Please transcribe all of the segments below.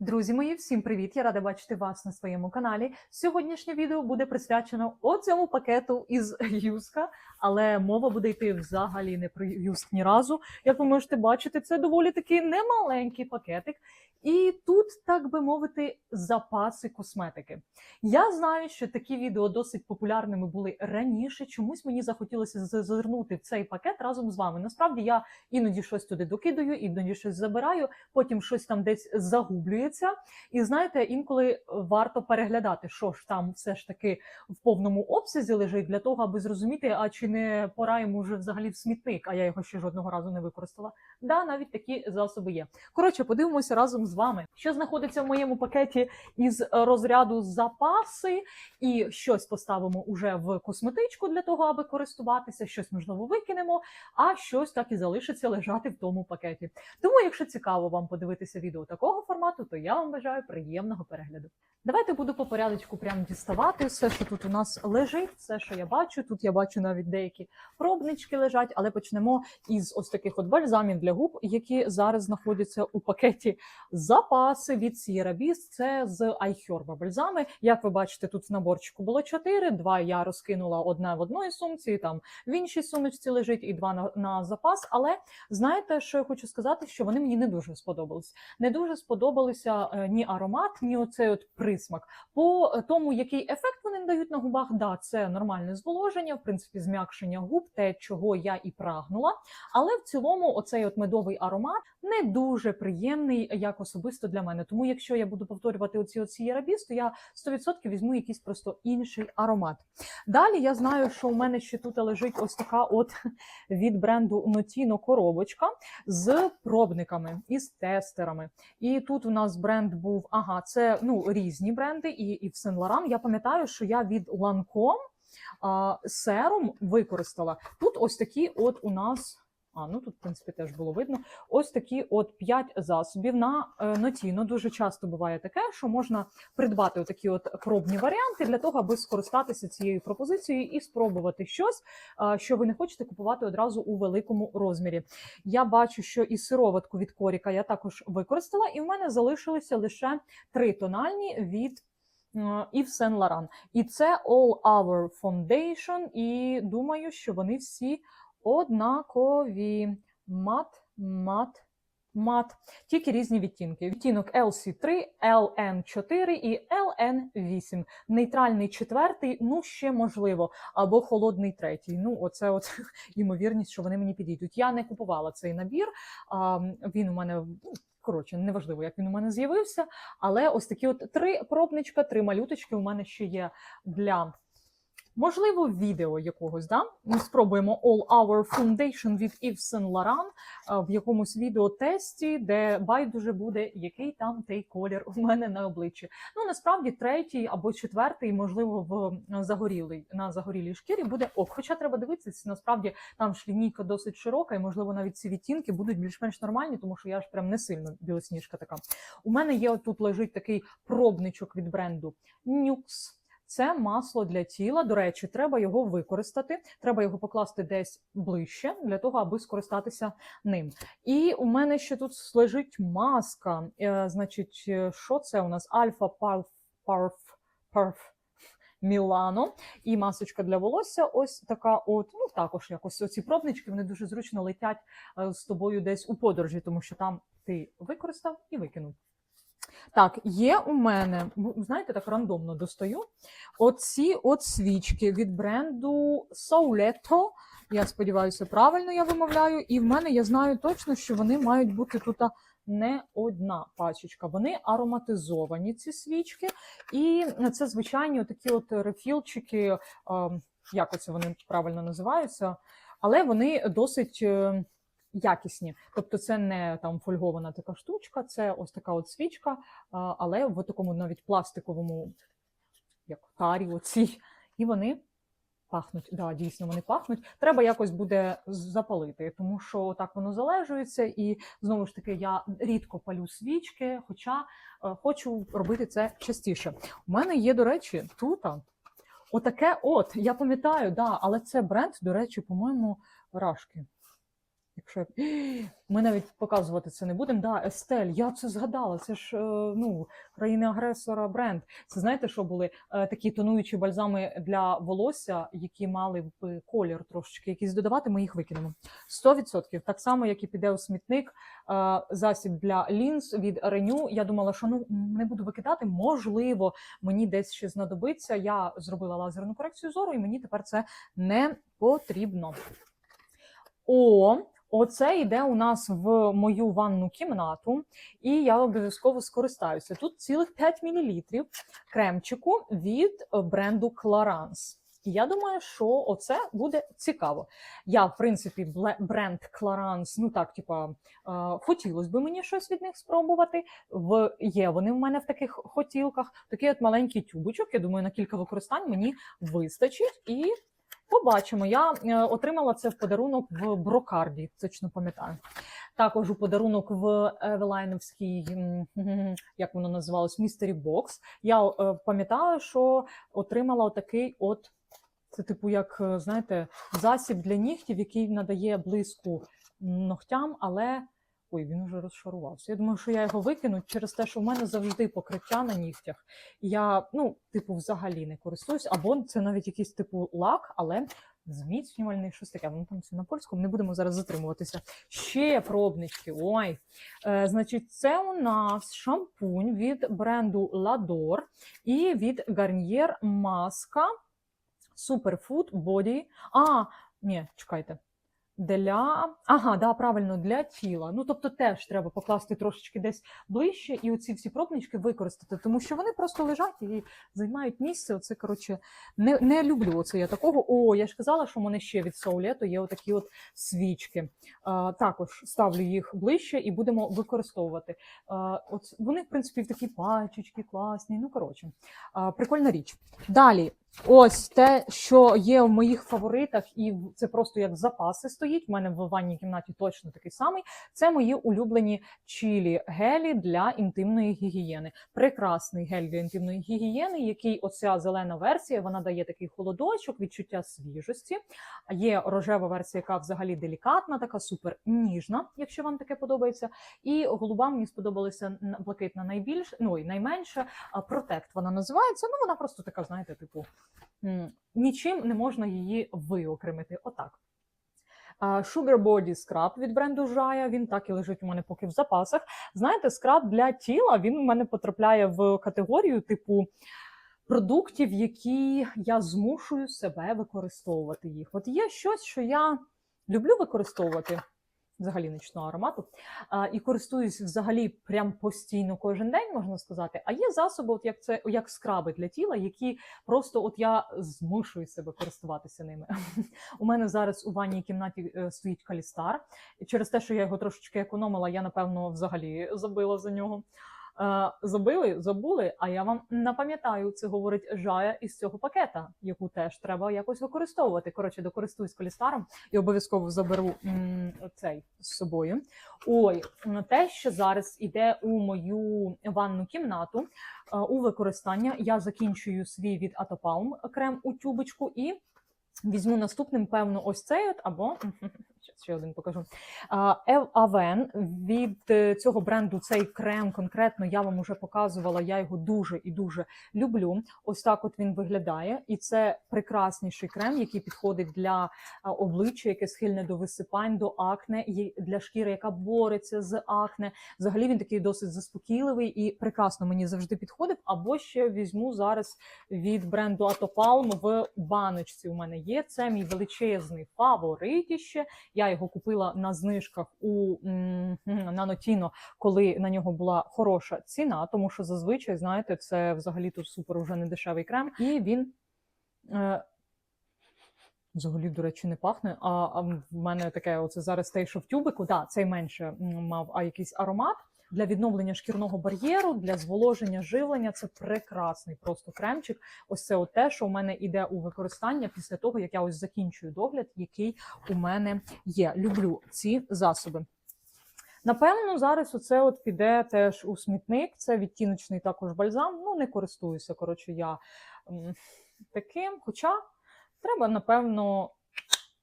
Друзі мої, всім привіт! Я рада бачити вас на своєму каналі. Сьогоднішнє відео буде присвячено оцьому пакету із Юска, але мова буде йти взагалі не про Юск ні разу. Як ви можете бачити, це доволі таки немаленький пакетик. І тут, так би мовити, запаси косметики. Я знаю, що такі відео досить популярними були раніше. Чомусь мені захотілося зазирнути в цей пакет разом з вами. Насправді я іноді щось туди докидаю, іноді щось забираю, потім щось там десь загублюється. І знаєте, інколи варто переглядати, що ж там все ж таки в повному обсязі лежить для того, аби зрозуміти, а чи не пора йому вже взагалі в смітник, а я його ще жодного разу не використала. Да, навіть такі засоби є. Коротше, подивимося разом з вами, що знаходиться в моєму пакеті із розряду запаси, і щось поставимо уже в косметичку для того, аби користуватися, щось можливо викинемо, а щось так і залишиться лежати в тому пакеті. Тому, якщо цікаво вам подивитися відео такого формату, то я вам бажаю приємного перегляду. Давайте буду по порядочку прямо діставати все, що тут у нас лежить, все, що я бачу. Тут я бачу навіть деякі пробнички лежать, але почнемо із ось таких от бальзамів для губ, які зараз знаходяться у пакеті запаси від Sierra Beast. Це з iHerb бальзами. Як ви бачите, тут в наборчику було чотири. Два я розкинула одне в одної сумці, там в іншій сумочці лежить, і два на, на запас. Але знаєте, що я хочу сказати, що вони мені не дуже сподобались. Не дуже сподобалися е, ні аромат, ні оцей от присмак. По е, тому, який ефект вони дають на губах, да, це нормальне зволоження, в принципі, зм'якшення губ, те, чого я і прагнула. Але в цілому, оцей от медовий аромат не дуже приємний, як особисто для мене. Тому, якщо я буду повторювати оці оці єрабіс, то я 100% візьму якийсь просто інший аромат. Далі я знаю, що у мене ще тут лежить ось така от від бренду Notino коробочка з пробниками і з тестерами. І тут у нас бренд був, ага, це ну різні бренди, і і в Saint Laurent. Я пам'ятаю, що я від Lancome а, серум використала. Тут ось такі от у нас. А, ну тут, в принципі, теж було видно. Ось такі от 5 засобів на е, Notino. Дуже часто буває таке, що можна придбати такі от пробні варіанти для того, аби скористатися цією пропозицією і спробувати щось, що ви не хочете купувати одразу у великому розмірі. Я бачу, що і сироватку від Коріка я також використала, і в мене залишилися лише три тональні від е, Yves Saint Laurent. І це All Hour Foundation, і думаю, що вони всі однакові. Мат, мат, мат. Тільки різні відтінки. Відтінок LC3, LN4 і LN8. Нейтральний четвертий, ну ще можливо, або холодний третій. Ну, оце от ймовірність, що вони мені підійдуть. Я не купувала цей набір. А, він у мене. Коротше, неважливо, як він у мене з'явився. Але ось такі от три пробничка, три малюточки у мене ще є для. Можливо, відео якогось, да? Ми спробуємо All Our Foundation від Yves Saint Laurent е, в якомусь відеотесті, де байдуже буде, який там той колір у мене на обличчі. Ну, насправді, третій або четвертий, можливо, в загорілий, на загорілій шкірі буде ок. Хоча треба дивитися, насправді там ж лінійка досить широка, і, можливо, навіть ці відтінки будуть більш-менш нормальні, тому що я ж прям не сильно білосніжка така. У мене є тут лежить такий пробничок від бренду Nux. Це масло для тіла. До речі, треба його використати. Треба його покласти десь ближче для того, аби скористатися ним. І у мене ще тут лежить маска. Е, значить, е, що це у нас? Альфа Парф Парф Парф. Мілано і масочка для волосся. Ось така. От ну також якось оці пробнички вони дуже зручно летять е, з тобою десь у подорожі, тому що там ти використав і викинув. Так, є у мене, знаєте, так рандомно достаю. Оці от свічки від бренду Soleto. Я сподіваюся, правильно я вимовляю. І в мене я знаю точно, що вони мають бути тут не одна пачечка. Вони ароматизовані, ці свічки. І це звичайні такі от рефілчики, як оце вони правильно називаються, але вони досить. Якісні. Тобто це не там фольгована така штучка, це ось така от свічка, але в такому навіть пластиковому, як тарі оцій. І вони пахнуть. Да, дійсно, вони пахнуть. Треба якось буде запалити, тому що так воно залежується. І знову ж таки, я рідко палю свічки, хоча е, хочу робити це частіше. У мене є, до речі, тут. Отаке от, я пам'ятаю, да, але це бренд, до речі, по-моєму, рашки Я... Ми навіть показувати це не будемо. Да, Естель, я це згадала. Це ж е, ну, країни-агресора бренд. Це знаєте, що були е, такі тонуючі бальзами для волосся, які мали б колір трошечки якийсь додавати, ми їх викинемо. 100%. Так само, як і піде у смітник, е, засіб для лінз від Renew. Я думала, що ну не буду викидати. Можливо, мені десь ще знадобиться. Я зробила лазерну корекцію зору, і мені тепер це не потрібно. О, оце йде у нас в мою ванну кімнату, і я обов'язково скористаюся. Тут цілих 5 мл кремчику від бренду Clarins. І я думаю, що оце буде цікаво. Я, в принципі, бренд Clarins, ну так, типа, е, хотілося б мені щось від них спробувати. В є вони в мене в таких хотілках. Такий от маленький тюбочок. Я думаю, на кілька використань мені вистачить. І побачимо. Я е, отримала це в подарунок в брокарді, точно пам'ятаю. Також у подарунок в Евелайновській, як воно називалось, Містері Бокс. Я е, пам'ятаю, що отримала отакий от. Це, типу, як е, знаєте, засіб для нігтів, який надає блиску ногтям, але ой, він уже розшарувався. Я думаю, що я його викину через те, що в мене завжди покриття на нігтях. Я, ну, типу, взагалі не користуюсь, або це навіть якийсь типу лак, але зміцнювальний, щось таке. Ну там це на польському, не будемо зараз затримуватися. Ще пробнички. Ой. Е, значить, це у нас шампунь від бренду Lador і від Garnier маска Superfood Body. А, ні, чекайте. Для ага, да, правильно, для тіла. Ну тобто теж треба покласти трошечки десь ближче і оці всі пробнички використати, тому що вони просто лежать і займають місце. Оце коротше не, не люблю оце я такого. О, я ж казала, що в мене ще від Саулету є отакі от свічки. А, також ставлю їх ближче і будемо використовувати. А, от вони, в принципі, в такі пачечки класні. Ну коротше, а, прикольна річ. Далі. Ось те, що є в моїх фаворитах, і це просто як запаси стоїть. У мене в ванній кімнаті точно такий самий. Це мої улюблені чілі гелі для інтимної гігієни. Прекрасний гель для інтимної гігієни, який оця зелена версія вона дає такий холодочок, відчуття свіжості. Є рожева версія, яка взагалі делікатна, така супер ніжна, якщо вам таке подобається. І голуба мені сподобалася блакитна найбільше, ну і найменше. Протект вона називається. Ну вона просто така, знаєте, типу нічим не можна її виокремити. Отак. Sugar Body Scrub від бренду Жая. Він так і лежить у мене поки в запасах. Знаєте, скраб для тіла він у мене потрапляє в категорію типу. Продуктів, які я змушую себе використовувати їх. От є щось, що я люблю використовувати, взагалі нічного аромату, а, і користуюсь взагалі прям постійно кожен день, можна сказати. А є засоби, от як це як скраби для тіла, які просто от я змушую себе користуватися ними. У мене зараз у ванній кімнаті е, стоїть калістар. Через те, що я його трошечки економила, я напевно взагалі забила за нього. Е, Забили, забули, а я вам напам'ятаю, це говорить Жая із цього пакета, яку теж треба якось використовувати. Коротше, докористуюсь колістаром і обов'язково заберу м, цей з собою. Ой, те, що зараз іде у мою ванну кімнату е, у використання, я закінчую свій від Атопалм крем у тюбочку і візьму наступним, певно, ось цей от або ще один покажу. Авен від е, цього бренду цей крем конкретно я вам уже показувала. Я його дуже і дуже люблю. Ось так от він виглядає, і це прекрасніший крем, який підходить для обличчя, яке схильне до висипань, до акне, і для шкіри, яка бореться з акне. Взагалі він такий досить заспокійливий і прекрасно мені завжди підходить. Або ще візьму зараз від бренду Атопалм в баночці. У мене є це мій величезний фаворитіще. Я його купила на знижках у Нанотіно, коли на нього була хороша ціна, тому що зазвичай, знаєте, це взагалі тут супер уже не дешевий крем, і він. Е, Взагалі, до речі, не пахне. А, а в мене таке, оце зараз те, що в тюбику, да, цей менше мав а якийсь аромат для відновлення шкірного бар'єру, для зволоження живлення. Це прекрасний просто кремчик. Ось це от те, що у мене іде у використання після того, як я ось закінчую догляд, який у мене є. Люблю ці засоби. Напевно, зараз оце от піде теж у смітник. Це відтіночний також бальзам. Ну, не користуюся, коротше, я таким. Хоча треба, напевно,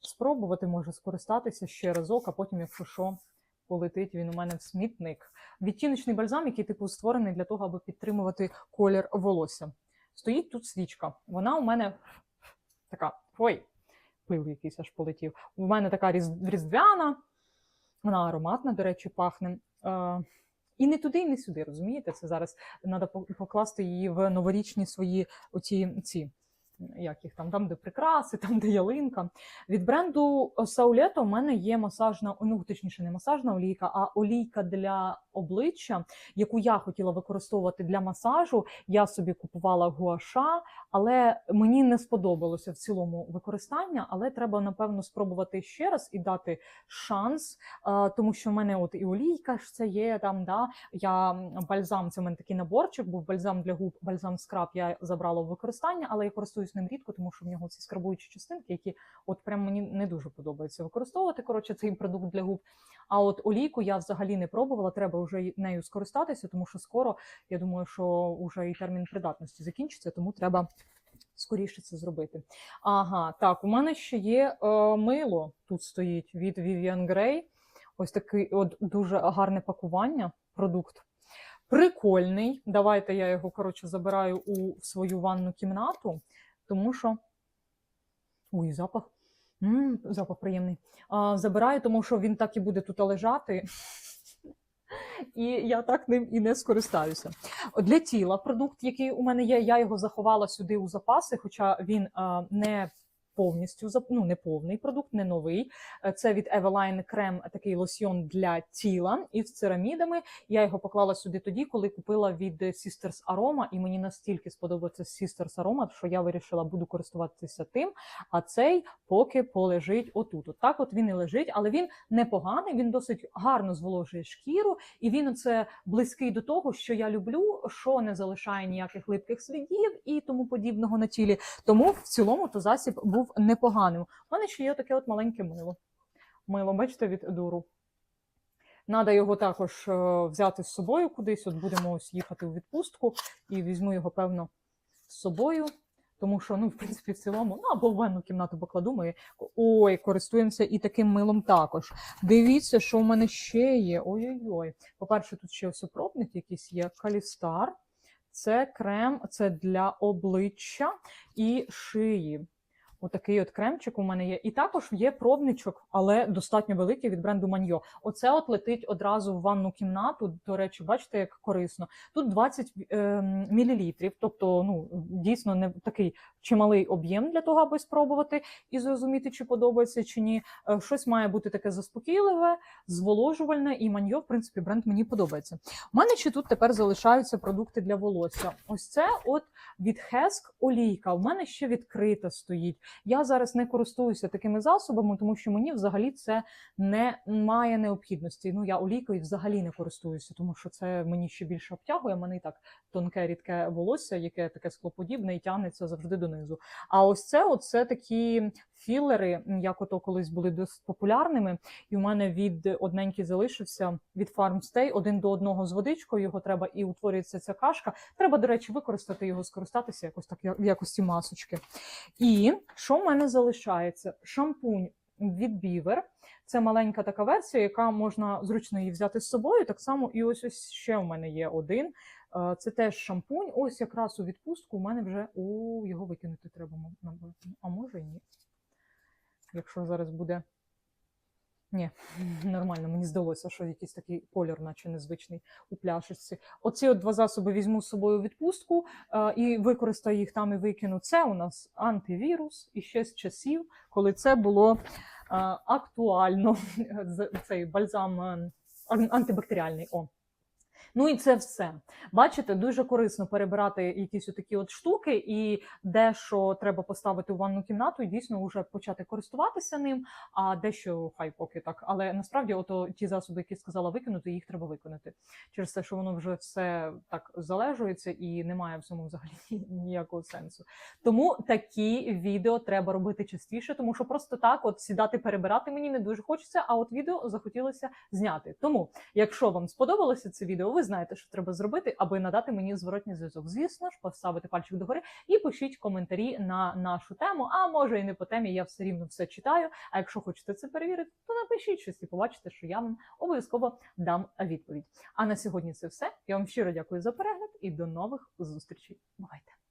спробувати, може скористатися ще разок, а потім, якщо що, полетить він у мене в смітник. Відтіночний бальзам, який типу створений для того, аби підтримувати колір волосся. Стоїть тут свічка. Вона у мене така. Ой, пил якийсь аж полетів. У мене така різдвяна, вона ароматна, до речі, пахне. Е, і не туди, і не сюди, розумієте? Це зараз треба покласти її в новорічні свої оці ці. Як їх там, там, де прикраси, там, де ялинка. Від бренду Саулето у мене є масажна, ну точніше, не масажна олійка, а олійка для обличчя, яку я хотіла використовувати для масажу. Я собі купувала гуаша, але мені не сподобалося в цілому використання. Але треба напевно спробувати ще раз і дати шанс, е, тому що в мене от і олійка ж це є там. Да я бальзам, це в мене такий наборчик, був бальзам для губ, бальзам скраб. Я забрала в використання, але я користуюсь ним рідко, тому що в нього ці скрабуючі частинки, які от прям мені не дуже подобається використовувати. Коротше, цей продукт для губ. А от олійку я взагалі не пробувала. Треба вже нею скористатися, тому що скоро я думаю, що вже і термін придатності закінчиться, тому треба скоріше це зробити. Ага, так, у мене ще є е, мило. Тут стоїть від Vivian Grey. Ось такий от дуже гарне пакування. Продукт. Прикольний. Давайте я його, коротше, забираю у свою ванну кімнату, тому що. Ой, запах. м запах приємний. А, забираю, тому що він так і буде тут лежати. І я так ним і не скористаюся. Для тіла продукт, який у мене є, я його заховала сюди у запаси, хоча він а, не повністю ну, не повний продукт, не новий. Е, Це від Eveline крем, такий лосьйон для тіла із церамідами. Я його поклала сюди тоді, коли купила від Sisters Aroma, і мені настільки сподобався Sisters Aroma, що я вирішила буду користуватися тим. А цей поки полежить отут. От так от він і лежить, але він непоганий, він досить гарно зволожує шкіру, і він оце близький до того, що я люблю, що не залишає ніяких липких слідів і тому подібного на тілі. Тому в цілому то засіб був непоганим. У мене ще є таке от маленьке мило. Мило, бачите, від дуру. Надо його також е, взяти з собою кудись. От будемо ось їхати у відпустку і візьму його, певно, з собою. Тому що, ну, в принципі, в цілому, ну або в ванну кімнату покладу. Ми ой, користуємося і таким милом також. Дивіться, що в мене ще є. Ой-ой-ой. По-перше, тут ще ось пробник якийсь є. Калістар. Це крем, це для обличчя і шиї. Отакий от кремчик у мене є. І також є пробничок, але достатньо великий від бренду Маньо. Оце от летить одразу в ванну кімнату. До речі, бачите, як корисно. Тут 20 е, мілілітрів, тобто ну дійсно не такий чималий об'єм для того, аби спробувати і зрозуміти, чи подобається чи ні. Е, Щось має бути таке заспокійливе, зволожувальне, і Маньо, в принципі, бренд мені подобається. У мене ще тут тепер залишаються продукти для волосся. Ось це от від Хеск олійка. У мене ще відкрита стоїть. Я зараз не користуюся такими засобами, тому що мені взагалі це не має необхідності. Ну я олійкою взагалі не користуюся, тому що це мені ще більше обтягує. Мене і так тонке рідке волосся, яке таке склоподібне і тягнеться завжди донизу. А ось це, оце це такі філери, як ото колись були досить популярними. І у мене від одненький залишився від Farmstay один до одного з водичкою. Його треба і утворюється ця кашка. Треба, до речі, використати його, скористатися якось так в якості масочки. І що в мене залишається? Шампунь від Beaver. Це маленька така версія, яка можна зручно її взяти з собою. Так само, і ось ось ще в мене є один. Е, Це теж шампунь. Ось якраз у відпустку у мене вже о, його викинути треба. А може і ні. Якщо зараз буде. Ні, нормально, мені здалося, що якийсь такий колір, наче незвичний у пляшечці. Оці от два засоби візьму з собою відпустку е, і використаю їх там і викину. Це у нас антивірус і ще з часів, коли це було е, актуально. Цей бальзам е, антибактеріальний. О. Ну і це все. Бачите, дуже корисно перебирати якісь такі от штуки, і дещо треба поставити у ванну кімнату і дійсно вже почати користуватися ним, а дещо хай поки так. Але насправді, ото ті засоби, які сказала викинути, їх треба виконати. Через те, що воно вже все так залежується і немає в цьому взагалі ніякого сенсу. Тому такі відео треба робити частіше, тому що просто так, от сідати перебирати мені не дуже хочеться. А от відео захотілося зняти. Тому, якщо вам сподобалося це відео, ви знаєте, що треба зробити, аби надати мені зворотній зв'язок. Звісно ж, поставити пальчик догори і пишіть коментарі на нашу тему. А може і не по темі, я все рівно все читаю. А якщо хочете це перевірити, то напишіть щось і побачите, що я вам обов'язково дам відповідь. А на сьогодні це все. Я вам щиро дякую за перегляд і до нових зустрічей. Бувайте!